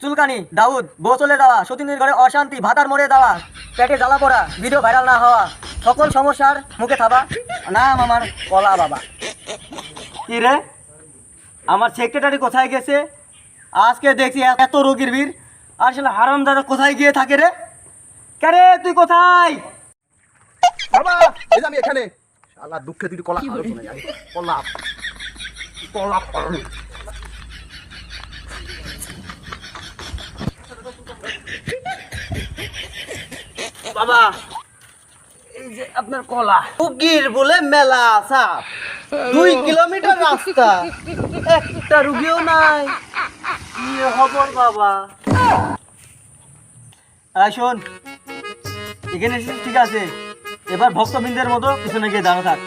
চুলকানি দাউদ বউ চলে যাওয়া সতীনের ঘরে অশান্তি ভাতার মরে যাওয়া পেটে জ্বালা পড়া ভিডিও ভাইরাল না হওয়া সকল সমস্যার মুখে থাবা নাম আমার কলা বাবা। কি রে? আমার সেক্রেটারি কোথায় গেছে? আজকে দেখছি এত রোগীর ভিড়। আর আসলে হারাম দাদা কোথায় গিয়ে থাকে রে? কে রে তুই কোথায়? বাবা এই আমি এখানে। শালা দুঃখে তুই কলা কলা। কলা। বাবা। এই যে আপনার কলা। রুগীর বলে মেলা সাপ দুই কিলোমিটার রাস্তা। একটা রুগীও নাই। কি খবর বাবা? শোন এখানে ঠিক আছে। এবার ভক্তবৃন্দের মতো পিছনে গিয়ে দাঁড়া থাক।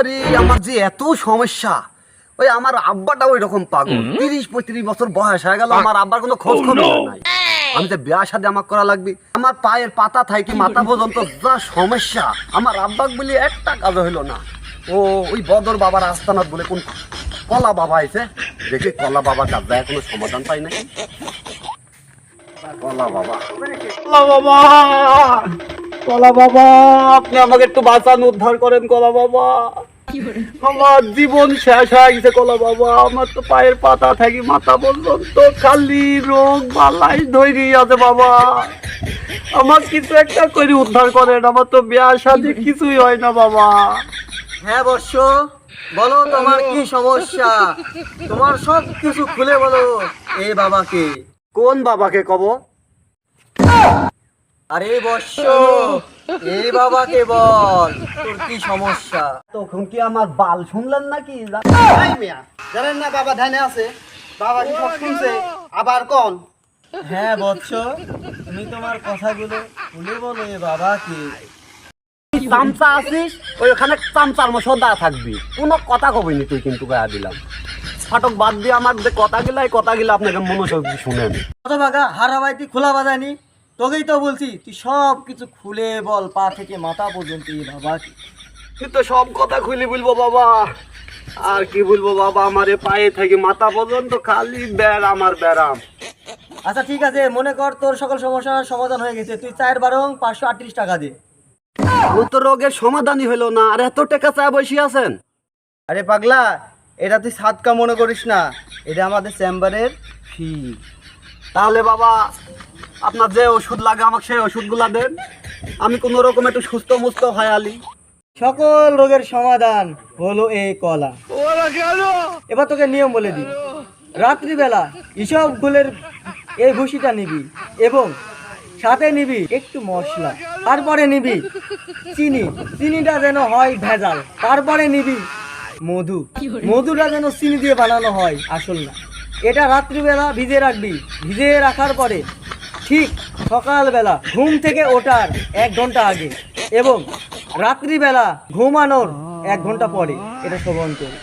আরে আমার যে এত সমস্যা ওই আমার আব্বাটা ওই রকম পাগল তিরিশ পঁয়ত্রিশ বছর বয়স হয়ে গেল আমার আব্বার কোনো খোঁজ খবর নাই। আমি তো বিয়া সাথে আমার করা লাগবে, আমার পায়ের পাতা থাকি মাথা পর্যন্ত যা সমস্যা, আমার আব্বাক বলি একটা কাজ হইল না। ও, ওই বদর বাবার আস্তানাত বলে কোন কলা বাবা আইছে, দেখি কলা বাবা কাজ দেয় কোনো সমাধান পাই নাই। কলা বাবা। কলা বাবা কলা বাবা, আপনি আমাকে একটু বাঁচান, উদ্ধার করেন কলা বাবা। আমার জীবন শেষ হয়ে গেছে কলা বাবা। আমার তো পায়ের পাতা থাকি মাথা পর্যন্ত খালি রোগ বালাই ধৈরি আছে বাবা। আমার কিছু একটা করে উদ্ধার করেন আমার তো বিয়া কিছুই হয় না বাবা। হ্যাঁ বর্ষ বলো তোমার কি সমস্যা? তোমার সব কিছু খুলে বলো এই বাবাকে। কোন বাবাকে কব? আরে বর্ষ এই বাবাকে বল তোর কি সমস্যা? তখন কি আমার বাল শুনলেন নাকি? জানেন না বাবা ধ্যানে আছে? বাবা কি সব শুনছে? আবার কোন। হ্যাঁ বৎস তুমি তোমার কথাগুলো খুলে বলো এ বাবাকে। চামচা আছিস? ওইখানে চামচার মতো থাকবি। কোনো কথা কবি নি তুই কিন্তু গায়া দিলাম। ফাটক বাদ দিয়ে আমার যে কথা গিলা এই কথা গিলা আপনাকে মনোযোগ শুনেন। কত বাগা হারাবাই তুই খোলা বাজানি তোকেই তো বলছি তুই সব কিছু খুলে বল পা থেকে মাথা পর্যন্ত বাবা। তুই তো সব কথা খুলি বলব বাবা। আর কি বলব বাবা আমার পায়ে থেকে মাথা পর্যন্ত খালি ব্যার আমার ব্যারাম আচ্ছা ঠিক আছে মনে কর তোর সকল সমস্যার সমাধান হয়ে গেছে। তুই চায়ের বারং পাঁচশো আটত্রিশ টাকা দে। ও তো রোগের সমাধানই হলো না আর এত টাকা চা বসে আছেন? আরে পাগলা এটা তুই সাতকা মনে করিস না এটা আমাদের চেম্বারের ফি। তাহলে বাবা আপনার যে ওষুধ লাগে আমাকে সেই ওষুধগুলা দেন। আমি কোনো রকম একটু সুস্থ মুস্ত হয় আলি। সকল রোগের সমাধান হলো এই কলা। এবার তোকে নিয়ম বলে দিই। রাত্রিবেলা এসব গুলের এই ভুসিটা নিবি এবং সাথে নিবি একটু মশলা তারপরে নিবি চিনি। চিনিটা যেন হয় ভেজাল তারপরে নিবি মধু। মধুটা যেন চিনি দিয়ে বানানো হয় আসল না। এটা রাত্রিবেলা ভিজে রাখবি। ভিজে রাখার পরে ঠিক সকালবেলা ঘুম থেকে ওঠার এক ঘণ্টা আগে এবং রাত্রিবেলা ঘুমানোর এক ঘণ্টা পরে এটা সেবন করবি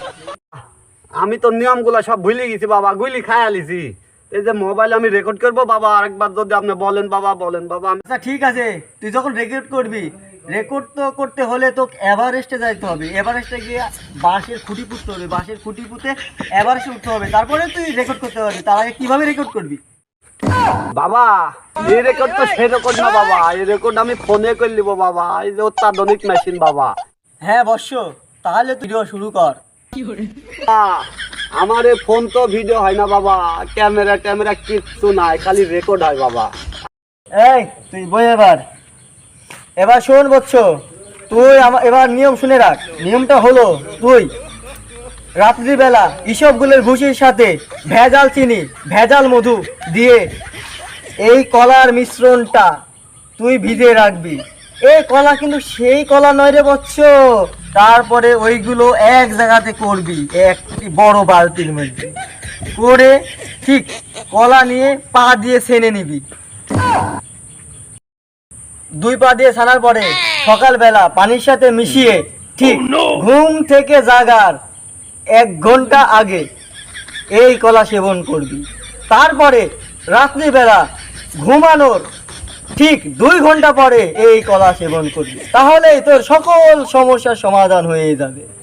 আমি তো নিয়মগুলো সব ভুলে গেছি বাবা গুলি খাই আলিছি। এই যে মোবাইল আমি রেকর্ড করব বাবা আরেকবার যদি আপনি বলেন বাবা বলেন বাবা। আচ্ছা ঠিক আছে তুই যখন রেকর্ড করবি রেকর্ড তো করতে হলে তোকে এভারেস্টে যাইতে হবে। এভারেস্টে গিয়ে বাঁশের খুঁটি পুঁততে হবে বাঁশের খুঁটি পুঁতে এভারেস্টে উঠতে হবে। তারপরে তুই রেকর্ড করতে পারবি তার আগে কীভাবে রেকর্ড করবি? বাবা এই রেকর্ড তো সে রেকর্ড না বাবা। এই রেকর্ড আমি ফোনে করে নিবো বাবা। এই যে অত্যাধুনিক মেশিন বাবা। হ্যাঁ বর্ষ তাহলে তুই শুরু কর। আমার এই ফোন তো ভিডিও হয় না বাবা। ক্যামেরা ট্যামেরা কিচ্ছু নাই খালি রেকর্ড হয় বাবা। এই তুই বই এবার। এবার শোন বৎস তুই আমার এবার নিয়ম শুনে রাখ। নিয়মটা হলো তুই রাত্রিবেলা ইসবগুলোর ভুসির সাথে ভেজাল চিনি ভেজাল মধু দিয়ে এই কলার মিশ্রণটা তুই ভিজে রাখবি। এই কলা কিন্তু সেই কলা নয় রে বৎস। তারপরে ওইগুলো এক জায়গাতে করবি একটি বড় বালতির মধ্যে। করে ঠিক কলা নিয়ে পা দিয়ে সেনে নিবি। দুই পা দিয়ে ছানার পরে সকালবেলা পানির সাথে মিশিয়ে ঠিক ঘুম থেকে জাগার এক ঘণ্টা আগে এই কলা সেবন করবি। তারপরে রাত্রিবেলা ঘুমানোর ঠিক দুই ঘণ্টা পরে এই কলা সেবন করবি। তাহলেই তোর সকল সমস্যার সমাধান হয়ে যাবে।